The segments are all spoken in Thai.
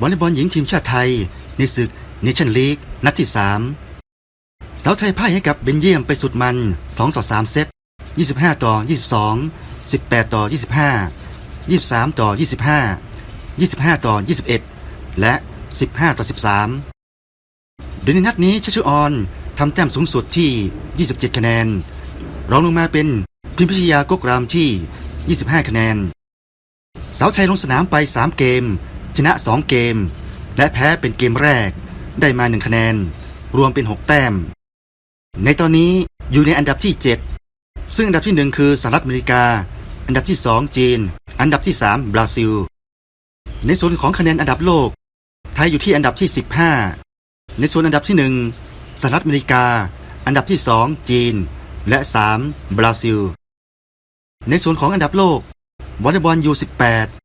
วอลเลย์บอลหญิงทีมชาติไทย ในศึกเนชั่นลีกนัดที่ 3 สาวไทยพ่ายให้กับเบนเยียมไปสุดมัน 2 ต่อ 3 เซต 25 ต่อ 22 18 ต่อ 25 23 ต่อ 25 25 ต่อ 21 และ 15 ต่อ 13 โดยในนัดนี้ชัชชุออนทำแต้มสูงสุดที่ 27 คะแนน รองลงมาเป็นพิมพิชยากกรามที่ 25 คะแนน สาวไทยลงสนามไป 3 เกม ชนะ 2 เกม และแพ้เป็นเกมแรก ได้มา 1 คะแนน รวมเป็น 6 แต้ม ในตอนนี้อยู่ในอันดับที่ 7 ซึ่งอันดับที่ 1 คือสหรัฐอเมริกา อันดับที่ 2 จีน อันดับที่ 3 บราซิล ในส่วนของคะแนนอันดับโลก ไทยอยู่ที่อันดับที่ 15 ในส่วนอันดับที่ 1สหรัฐอเมริกา อันดับที่ 2 จีน และ 3 บราซิล ในส่วนของอันดับโลกวอลเลย์บอลยู18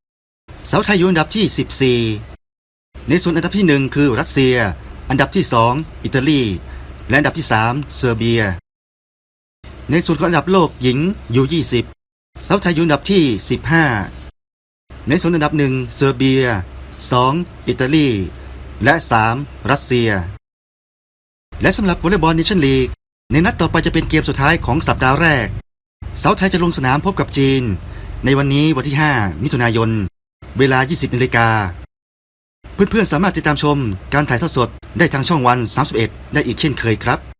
สาวไทยอยู่อันดับที่ 14 ในส่วนอันดับที่ 1 คือรัสเซีย อันดับที่ 2 อิตาลี และอันดับที่ 3 เซอร์เบีย ในส่วนของอันดับโลกหญิงยู20สาวไทยอยู่อันดับที่ 15 ในส่วนอันดับหนึ่งเซอร์เบีย 2 อิตาลี และ 3 รัสเซีย และสำหรับวอลเลย์บอลเนชั่นลีกในนัดต่อไปจะเป็นเกมสุดท้ายของสัปดาห์แรกสาวไทยจะลงสนามพบกับจีน ในวันนี้วันที่ 5 มิถุนายน เวลา 20นาฬิกาเพื่อนๆสามารถติดตามชมการถ่ายทอดสดได้ทางช่องวัน 31 ได้อีกเช่นเคยครับ